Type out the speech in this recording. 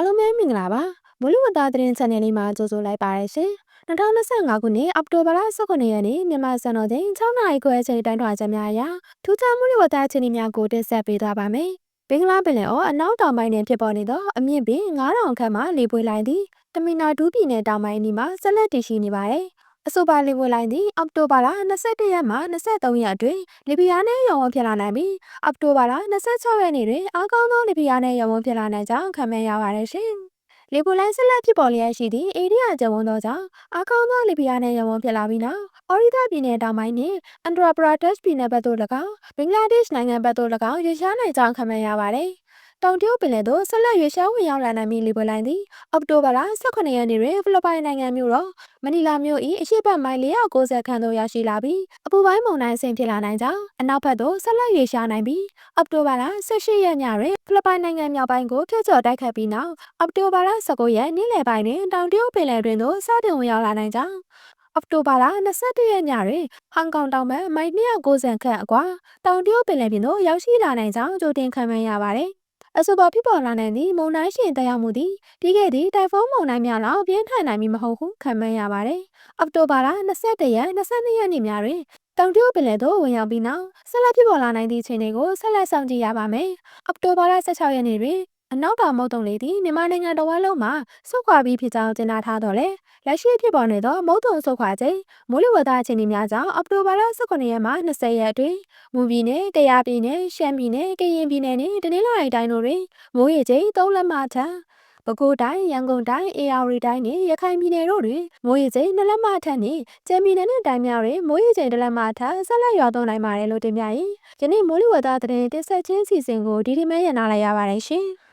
အားလုံးပဲမင်္ဂလာပါမိုးလေဝသသတင်း channel လေးမှာကြိုဆိုလိုက်ပါရရှင်2025ခုနှစ်အောက်တိုဘာလ18ရက်နေ့မြန်မာစံတော်ချိန်6နာရီခွဲအချိန်တိုင်းထွာချက်များအရထူးခြားမှုတွေဝသအခြေအနေများကိုတင်ဆက်ပေးသွားပါမယ်ဘင်္ဂလားပင်လယ်အော်အနောက်တောင်ပိုင်းတွင်ဖြစ်ပေါ်နေသောအမြင့်ပင်9000ခန့်မှလေပွေလိုင်းသည်တမင်နာဒူးပြည်နယ်တောင်ပိုင်းအနီးမှာဆက်လက်တည်ရှိနေပါတယ် အဆိုပါလေပွေလိုင်းသည်အောက်တိုဘာလ22ရက်မှ23ရက်အတွင်းလီဘီယာနှင့်ရောင်းဝဖြစ်လာနိုင်ပြီးအောက်တိုဘာလ26ရက်နေ့တွင်အားကောင်းသောလီဘီယာနှင့်ရောင်းဝဖြစ်လာနိုင်ကြောင်းခန့်မှန်းရပါတယ်ရှင်။လီဘိုလိုင်းဆက်လက်ဖြစ်ပေါ်လျက်ရှိသည့်အေရီးယာကျဝန်သောကြောင့်အားကောင်းသောလီဘီယာနှင့်ရောင်းဝဖြစ်လာပြီးနောက်အော်ရီဒါပြည်နယ်တောင်ပိုင်းနှင့်အန်ဒရာပရာဒက်ပြည်နယ်ဘက်သို့၎င်းဘင်္ဂလားဒေ့ရှ်နိုင်ငံဘက်သို့၎င်းရွှေ့ရှားနိုင်ကြောင်းခန့်မှန်းရပါတယ်။ တောင်တရုတ်ပင်လယ်သို့ဆက်လက်ရွေ့ရှားဝင်ရောက်လာနိုင်မည့်လီပွဲလိုင်းသည်အောက်တိုဘာလ18ရက်နေ့တွင်ဖိလစ်ပိုင်နိုင်ငံမြို့တော်မနီလာမြို့၏အရှေ့ဘက်မိုင်490ခန့်သို့ရောက်ရှိလာပြီးအပူပိုင်းမုန်တိုင်းဆင်ဖြစ်လာနိုင်ကြောင်းအနောက်ဘက်သို့ဆက်လက်ရွေ့ရှားနိုင်ပြီးအောက်တိုဘာလ18ရက်ညတွင်ဖိလစ်ပိုင်နိုင်ငံမြောက်ပိုင်းကိုဖျက်ချော်တိုက်ခတ်ပြီးနောက်အောက်တိုဘာလ19ရက်နေ့လယ်ပိုင်းတွင်တောင်တရုတ်ပင်လယ်တွင်သို့စတင်ဝင်ရောက်လာနိုင်ကြောင်းအောက်တိုဘာလ22ရက်ညတွင်ဟောင်ကောင်တောင်ဘက်မိုင်290ခန့်အကွာတောင်တရုတ်ပင်လယ်ပြင်သို့ရောက်ရှိလာနိုင်ကြောင်းကြိုတင်ခန့်မှန်းရပါတယ် အဆိုပါဖြစ်ပေါ်လာနိုင်သည့်မုန်တိုင်းရှင်တက်ရောက်မှုသည်ပြီးခဲ့သည့်တိုင်ဖုန်းမုန်တိုင်းများလောက်ပြင်းထန်နိုင်မည်မဟုတ်ဟုခန့်မှန်းရပါတယ်။အောက်တိုဘာလ22ရက်22ရက်နေ့များတွင်တောင်တရုတ်ပင်လယ်သို့ဝင်ရောက်ပြီးနောက်ဆက်လက်ဖြစ်ပေါ်လာနိုင်သည့်အခြေအနေကိုဆက်လက်စောင့်ကြည့်ရပါမယ်။အောက်တိုဘာလ16ရက်နေ့တွင် အနောက်တောင်မုတ်တုံလေးသည်မြန်မာနိုင်ငံတော်ဝလုံးမှာဆုတ်ခွာပြီးဖြစ်ကြောင်းကြေညာထားတော့လေလက်ရှိဖြစ်ပေါ်နေသောမုတ်တုံဆုတ်ခွာခြင်းမိုးလေဝသအခြေအနေများကြောင့်အောက်တိုဘာလ18ရက်မှ20ရက်အတွင်းမွန်ပြည်နယ်၊ကယားပြည်နယ်၊ရှမ်းပြည်နယ်၊ကရင်ပြည်နယ်နှင့်တနင်္လာရီတိုင်းတို့တွင်မိုးရေချိန်3လက်မထက်ပဲခူးတိုင်းရန်ကုန်တိုင်းအေရဝတီတိုင်းနှင့်ရခိုင်ပြည်နယ်တို့တွင်မိုးရေချိန်2လက်မထက်နှင့်ကျန်ပြည်နယ်နှင့်တိုင်းများတွင်မိုးရေချိန်2လက်မထက်ဆက်လက်ရွာသွန်းနိုင်ပါတယ်လို့တင်ပြရည်။ယနေ့မိုးလေဝသသတင်းတင်ဆက်ခြင်းစီစဉ်ကိုဒီဒီမဲရနာလိုက်ရပါတယ်ရှင်။